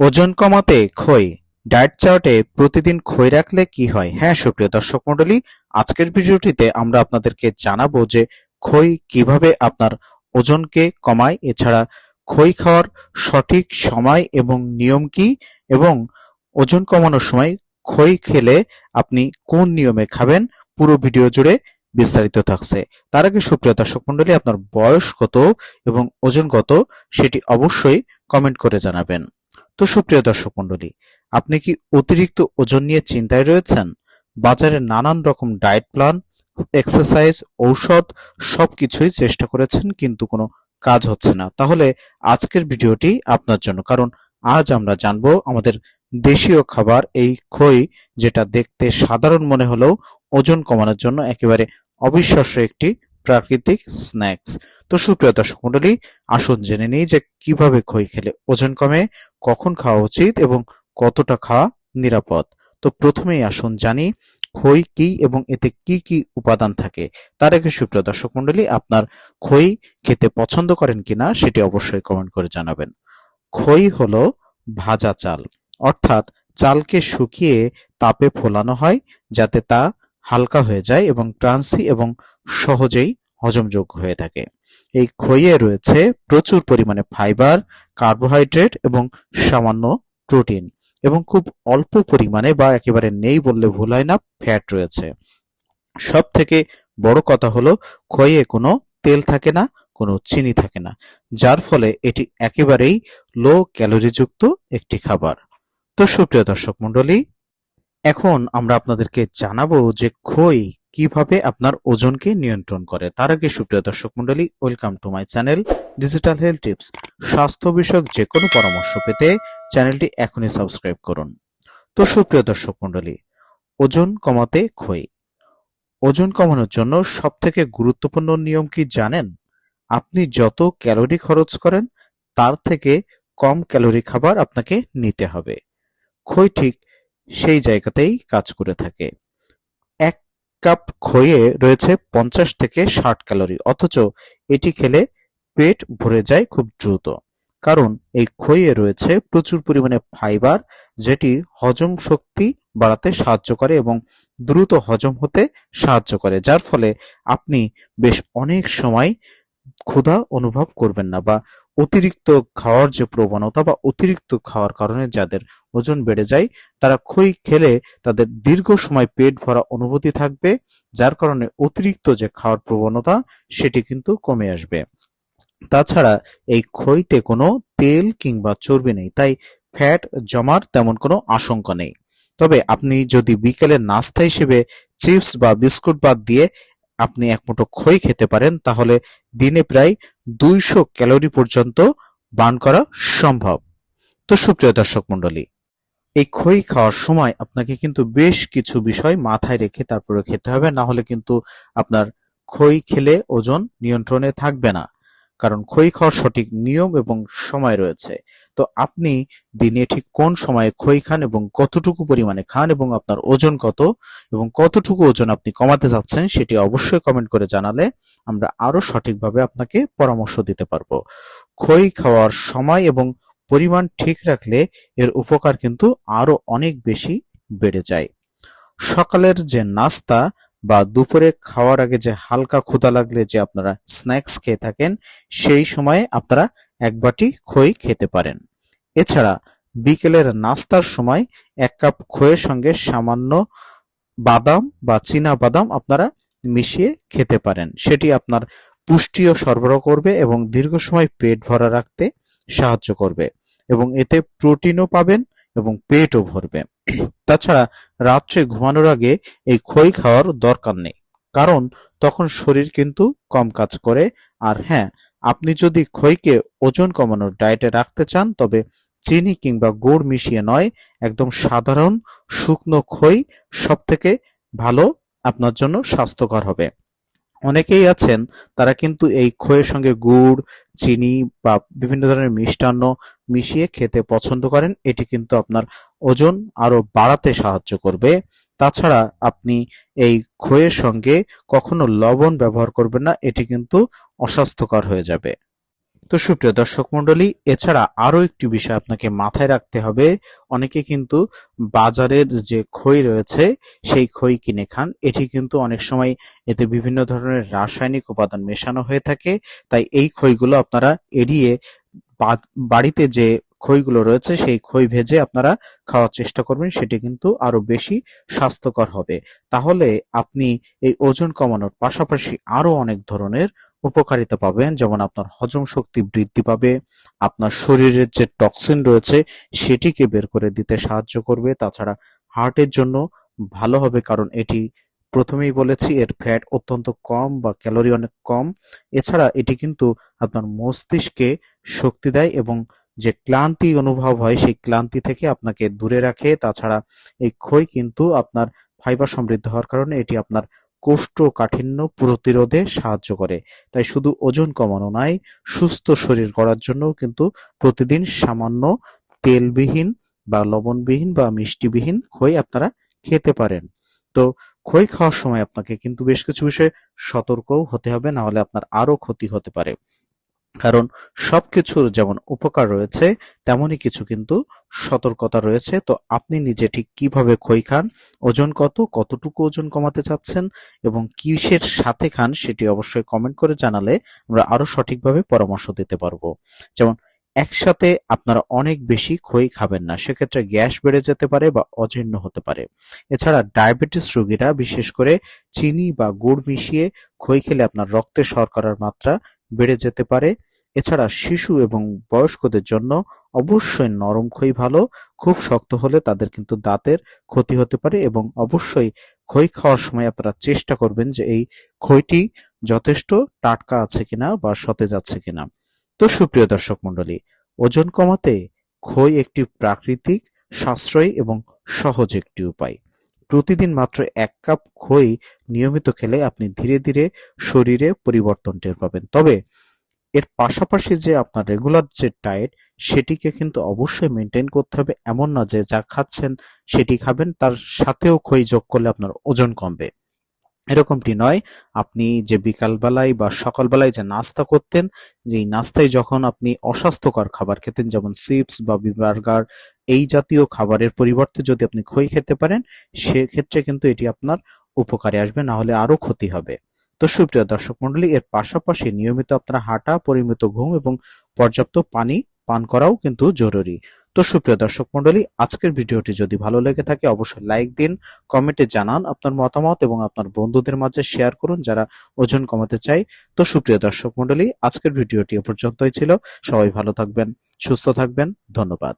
ওজন কমাতে খই ডায়েট চার্টে প্রতিদিন খই রাখলে কি হয়? হ্যাঁ সুপ্রিয় দর্শক মণ্ডলী, আজকের ভিডিওটিতে আমরা আপনাদেরকে জানাব যে খই কীভাবে আপনার ওজনকে কমায়, এছাড়া খই খাওয়ার সঠিক সময় এবং নিয়ম কি, এবং ওজন কমানোর সময় খই খেলে আপনি কোন নিয়মে খাবেন? পুরো ভিডিও জুড়ে বিস্তারিত থাকছে। তার আগে সুপ্রিয় দর্শক মণ্ডলী, আপনার বয়স কত এবং ওজন কত, সেটি অবশ্যই কমেন্ট করে জানাবেন। তো সুপ্রিয় দর্শক মণ্ডলী, আপনি কি অতিরিক্ত ওজন নিয়ে চিন্তায় রয়েছেন? বাজারে নানান রকম ডায়েট প্ল্যান, এক্সারসাইজ, ঔষধ, সবকিছুই চেষ্টা করেছেন কিন্তু কোনো কাজ হচ্ছে না। তাহলে আজকের ভিডিওটি আপনার জন্য, কারণ আজ আমরা জানব আমাদের দেশীয় খাবার এই খই, যেটা দেখতে সাধারণ মনে হলেও ওজন কমানোর জন্য একেবারে অবিশ্বাস্য একটি প্রাকৃতিক স্ন্যাক্স। তো সুপ্রিয় দর্শক মণ্ডলী, আসুন জেনে নিই যে কীভাবে খই খেলে ওজন কমে, কখন খাওয়া উচিত এবং কতটা খাওয়া নিরাপদ। তো প্রথমেই আসুন জানি খই কি এবং এতে কি কি উপাদান থাকে। তার আগে সুপ্রিয় দর্শক মণ্ডলী, আপনার খই খেতে পছন্দ করেন কিনা সেটি অবশ্যই কমেন্ট করে জানাবেন। খই হলো ভাজা চাল। অর্থাৎ চালকে শুকিয়ে তাপে ফোলানো হয় যাতে তা হালকা হয়ে যায় এবং ক্রান্সি এবং সহজেই হজমযোগ্য হয়ে থাকে। এই খইয়ে রয়েছে প্রচুর পরিমাণে ফাইবার কার্বোহাইড্রেট এবং সামান্য প্রোটিন এবং খুব অল্প পরিমাণে বা একেবারে নেই বললে ভুল হয় না ফ্যাট রয়েছে। সব থেকে বড় কথা হলো খইয়ে কোনো তেল থাকে না, কোনো চিনি থাকে না, যার ফলে এটি একেবারেই লো ক্যালোরিযুক্ত একটি খাবার। তো সুপ্রিয় দর্শক মণ্ডলী, এখন আমরা আপনাদেরকে জানাব যে খই কীভাবে আপনার ওজনকে নিয়ন্ত্রণ করে? তার আগে সুপ্রিয় দর্শক মন্ডলী welcome to my channel digital health tips স্বাস্থ্য বিষয়ক যে কোনো পরামর্শ পেতে চ্যানেলটি এখনই সাবস্ক্রাইব করুন। তো সুপ্রিয় দর্শক মন্ডলী ওজন কমাতে খই ওজন কমানোর জন্য সব থেকে গুরুত্বপূর্ণ নিয়ম কি জানেন? আপনি যত ক্যালোরি খরচ করেন, তার থেকে কম ক্যালোরি খাবার আপনাকে নিতে হবে। খই ঠিক সেই জায়গাতেই কাজ করে থাকে। কাপ খইয়ে রয়েছে পঞ্চাশ থেকে ষাট ক্যালোরি। অথচ এটি খেলে পেট ভরে যায় খুব দ্রুত। কারণ এই খইয়ে রয়েছে প্রচুর পরিমাণে ফাইবার, যেটি হজম শক্তি বাড়াতে সাহায্য করে এবং দ্রুত হজম হতে সাহায্য করে, যার ফলে আপনি বেশ অনেক সময় ক্ষুধা অনুভব করবেন না বা অতিরিক্ত খাওয়ার যে প্রবণতা বা অতিরিক্ত খাওয়ার কারণে যাদের ওজন বেড়ে যায়, তারা খই খেলে তাদের দীর্ঘ সময় পেট ভরা অনুভূতি থাকবে, যার কারণে অতিরিক্ত যে খাওয়ার প্রবণতা, সেটি কিন্তু কমে আসবে। তাছাড়া এই খইতে কোনো তেল কিংবা চর্বি নেই, তাই ফ্যাট জমার তেমন কোনো আশঙ্কা নেই। তবে আপনি যদি বিকেলের নাস্তা হিসেবে চিপস বা বিস্কুট বাদ দিয়ে আপনি এক মুঠো খই খেতে পারেন, তাহলে দিনে প্রায় দুইশো ক্যালোরি পর্যন্ত বার্ন করা সম্ভব। তো সুপ্রিয় দর্শক মণ্ডলী, এই খই খাওয়ার সময় আপনাকে কিন্তু বেশ কিছু বিষয় মাথায় রেখে তারপরে খেতে হবে, না হলে কিন্তু আপনার খই খেলে ওজন নিয়ন্ত্রণে থাকবে না। কারণ খই খাওয়ার সঠিক নিয়ম এবং সময় রয়েছে। তো আপনি দিনে ঠিক কোন সময়ে খই খান এবং কতটুকু পরিমাণে খান এবং আপনার ওজন কত এবং কতটুকু ওজন আপনি কমাতে চাচ্ছেন সেটি অবশ্যই কমেন্ট করে জানালে আমরা আরও সঠিকভাবে আপনাকে পরামর্শ দিতে পারব। খই খাওয়ার সময় এবং পরিমাণ ঠিক রাখলে এর উপকার কিন্তু আরও অনেক বেশি বেড়ে যায়। সকালের যে নাস্তা বা দুপুরে খাওয়ার আগে যে হালকা ক্ষুধা লাগলে যে আপনারা স্ন্যাক্স খেয়ে থাকেন, সেই সময়ে আপনারা এক বাটি খই খেতে পারেন। এছাড়া বিকেলের নাস্তার সময় এক কাপ খইয়ের সঙ্গে সামান্য বাদাম বা চীনা বাদাম আপনারা মিশিয়ে খেতে পারেন। সেটি আপনার পুষ্টিও সরবরাহ করবে এবং দীর্ঘ সময় পেট ভরা রাখতে সাহায্য করবে এবং এতে প্রোটিনও পাবেন এবং পেটও ভরবে। তাছাড়া রাত্রে ঘুমানোর আগে এই খই খাওয়ার দরকার নেই। কারণ তখন শরীর কিন্তু কম কাজ করে। আর হ্যাঁ আপনি যদি খইকে ওজন কমানোর ডায়েটে রাখতে চান, তবে চিনি কিংবা গুড় মিশিয়ে নয়, একদম সাধারণ শুকনো খই সব থেকে ভালো আপনার জন্য স্বাস্থ্যকর হবে। অনেকেই আছেন, তারা কিন্তু এই খয়ের সঙ্গে গুড়, চিনি বা বিভিন্ন ধরনের মিষ্টান্ন মিশিয়ে খেতে পছন্দ করেন। এটি কিন্তু আপনার ওজন আরও বাড়াতে সাহায্য করবে। তাছাড়া আপনি এই খয়ের সঙ্গে কখনো লবণ ব্যবহার করবেন না, এটি কিন্তু অস্বাস্থ্যকর হয়ে যাবে। তো সুপ্রিয় দর্শক মন্ডলী এছাড়া আরও একটি বিষয় আপনাকে মাথায় রাখতে হবে। অনেকে কিন্তু বাজারের যে খই রয়েছে, সেই খই কিনে খান। এটি কিন্তু অনেক সময় এতে বিভিন্ন ধরনের রাসায়নিক উপাদান মেশানো হয়ে থাকে। তাই এই খইগুলো আপনারা এড়িয়ে বাড়িতে যে খইগুলো রয়েছে, সেই খই ভেজে আপনারা খাওয়ার চেষ্টা করবেন। সেটি কিন্তু আরও বেশি স্বাস্থ্যকর হবে। তাহলে আপনি এই ওজন কমানোর পাশাপাশি আরও অনেক ধরনের উপকারিতা পাবেন যেমন আপনার হজম শক্তি বৃদ্ধি পাবে, আপনার শরীরের যে টক্সিন রয়েছে সেটিকে বের করে দিতে সাহায্য করবে। তাছাড়া হার্টের জন্য ভালো হবে, কারণ এটি প্রথমেই বলেছি, এর ফ্যাট অত্যন্ত কম বা ক্যালোরি অনেক কম। এছাড়া এটি কিন্তু আপনার মস্তিষ্কে শক্তি দেয় এবং যে ক্লান্তি অনুভব হয়, সেই ক্লান্তি থেকে আপনাকে দূরে রাখে। তাছাড়া এই খই কিন্তু আপনার ফাইবার সমৃদ্ধ হওয়ার কারণে এটি আপনার কোষ্ঠকাঠিন্য প্রতিরোধে সাহায্য করে। তাই শুধু ওজন কমানো নয়, সুস্থ শরীর করার জন্য কিন্তু প্রতিদিন সামান্য তেলবিহীন বা লবণবিহীন বা মিষ্টিবিহীন খই আপনারা খেতে পারেন। তো খই খাওয়ার সময় আপনাকে কিন্তু বেশ কিছু বিষয়ে সতর্কও হতে হবে না হলে আপনার আরও ক্ষতি হতে পারে। কারণ সব কিছুর যেমন উপকার রয়েছে, তেমনই কিছু কিন্তু সতর্কতা রয়েছে। তো আপনি নিজে ঠিক কীভাবে খই খান, ওজন কত, কতটুকু ওজন কমাতে চাচ্ছেন এবং কিসের সাথে খান সেটি অবশ্যই কমেন্ট করে জানালে আমরা আরও সঠিকভাবে পরামর্শ দিতে পারব। যেমন, একসাথে আপনারা অনেক বেশি খই খাবেন না, সেক্ষেত্রে গ্যাস বেড়ে যেতে পারে বা অজীর্ণ হতে পারে। এছাড়া ডায়াবেটিস রোগীরা, বিশেষ করে চিনি বা গুড় মিশিয়ে খই খেলে আপনার রক্তে শর্করার মাত্রা বেড়ে যেতে পারে। এছাড়া শিশু এবং বয়স্কদের জন্য অবশ্যই নরম খই ভালো। খুব শক্ত হলে তাদের কিন্তু দাঁতের ক্ষতি হতে পারে এবং অবশ্যই খই খাওয়ার সময় আপনারা চেষ্টা করবেন যে এই খইটি যথেষ্ট টাটকা আছে কিনা বা সতেজ আছে কিনা। তো সুপ্রিয় দর্শক মণ্ডলী, ওজন কমাতে খই একটি প্রাকৃতিক সাশ্রয়ী এবং সহজ একটি উপায়। প্রতিদিন মাত্র এক কাপ খই নিয়মিত খেলে আপনি ধীরে ধীরে শরীরে পরিবর্তন টের পাবেন। তবে এর পাশাপাশি যে আপনার রেগুলার যে ডায়েট সেটিকে কিন্তু অবশ্যই মেনটেন করতে হবে। এমন না যে যা খাচ্ছেন সেটি খাবেন, তার সাথেও খই যোগ করলে আপনার ওজন কমবে। এরকমটি নয়, আপনি যে বিকালবেলায় বা সকালবেলায় যে নাস্তা করতেন, এই নাস্তায় যখন আপনি অস্বাস্থ্যকর খাবার খেতেন, যেমন চিপস বা বার্গার এই জাতীয় খাবারের পরিবর্তে যদি আপনি খই খেতে পারেন, সেক্ষেত্রে কিন্তু এটি আপনার উপকারে আসবে না হলে আরও ক্ষতি হবে। তো সুপ্রিয় দর্শক মন্ডলী এর পাশাপাশি নিয়মিত আপনার হাঁটা, পরিমিত ঘুম এবং পর্যাপ্ত পানি পান করাও কিন্তু জরুরি। তো সুপ্রিয় দর্শক মন্ডলী আজকের ভিডিওটি যদি ভালো লেগে থাকে, অবশ্যই লাইক দিন, কমেন্টে জানান আপনার মতামত এবং আপনার বন্ধুদের মাঝে শেয়ার করুন যারা ওজন কমাতে চায়। তো সুপ্রিয় দর্শক মন্ডলী আজকের ভিডিওটি এ পর্যন্তই ছিল। সবাই ভালো থাকবেন, সুস্থ থাকবেন। ধন্যবাদ।